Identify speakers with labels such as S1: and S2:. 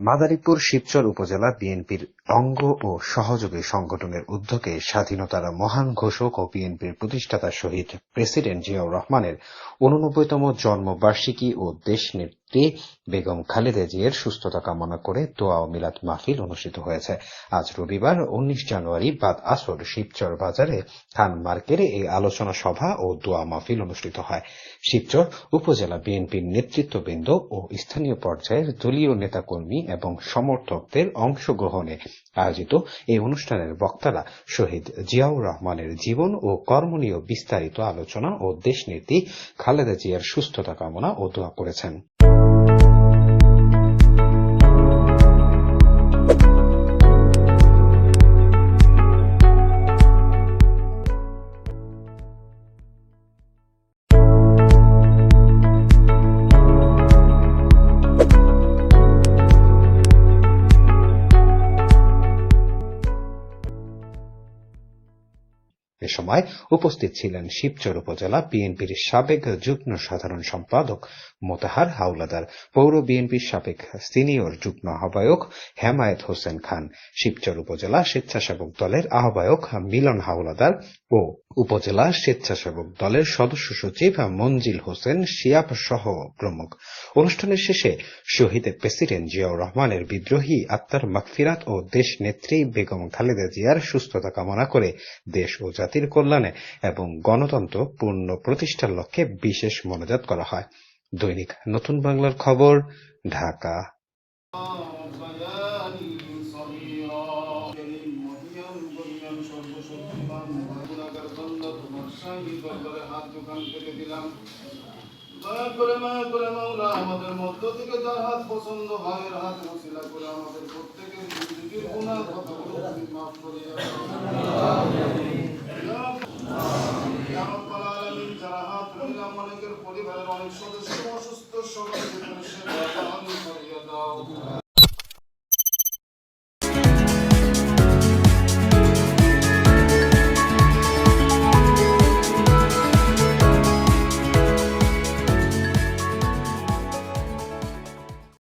S1: মাদারীপুর শিবচর উপজেলা বিএনপির অঙ্গ ও সহযোগী সংগঠনের উদ্যোগে স্বাধীনতার মহান ঘোষক ও বিএনপির প্রতিষ্ঠাতা শহীদ প্রেসিডেন্ট জিয়াউর রহমানের উননব্বইতম জন্মবার্ষিকী ও দেশনেত্রী বেগম খালেদা জিয়ার সুস্থতা কামনা করে দোয়া ও মিলাদ মাহফিল অনুষ্ঠিত হয়েছে। আজ রবিবার উনিশ জানুয়ারি বাদ আসর শিবচর বাজারে খান মার্কেটে এই আলোচনা সভা ও দোয়া মাহফিল অনুষ্ঠিত হয়। শিবচর উপজেলা বিএনপির নেতৃত্ববৃন্দ ও স্থানীয় পর্যায়ের দলীয় নেতাকর্মী এবং সমর্থকদের অংশগ্রহণে আয়োজিত এই অনুষ্ঠানের বক্তারা শহীদ জিয়াউর রহমানের জীবন ও কর্ম নিয়ে বিস্তারিত আলোচনা ও দেশনীতি খালেদা জিয়ার সুস্থতা কামনা ও দোয়া করেছেন। এ সময় উপস্থিত ছিলেন শিবচর উপজেলা বিএনপির সাবেক যুগ্ম সাধারণ সম্পাদক মোতাহার হাওলাদার, পৌর বিএনপির সাবেক সিনিয়র যুগ্ম আহ্বায়ক হেমায়েত হোসেন খান, শিবচর উপজেলা স্বেচ্ছাসেবক দলের আহ্বায়ক মিলন হাওলাদার ও উপজেলা স্বেচ্ছাসেবক দলের সদস্য সচিব মনজিল হোসেন শিয়াব সহ প্রমুখ। অনুষ্ঠানের শেষে শহীদ প্রেসিডেন্ট জিয়াউর রহমানের বিদ্রোহী আত্মার মাকফিরাত ও দেশ নেত্রী বেগম খালেদা জিয়ার সুস্থতা কামনা করে দেশ ও জাতির কল্যাণে এবং গণতন্ত্র পূর্ণ প্রতিষ্ঠার লক্ষ্যে বিশেষ মনোজাত করা হয়। দৈনিক নতুন বাংলার খবর, ঢাকা।
S2: সর্বশক্তিমান হাত দোকান করে দিলাম। দয়া করে মায়া করে মাওলা, আমাদের মধ্য থেকে যার হাত পছন্দ ভাইয়ের হাত ওসিলা করে আমাদের প্রত্যেকের রাব্বাল আলামিন যারা হাত অনেকের পরিবারের অনেক সদস্য, অসুস্থ সকলকে তুমি সেবা দাও।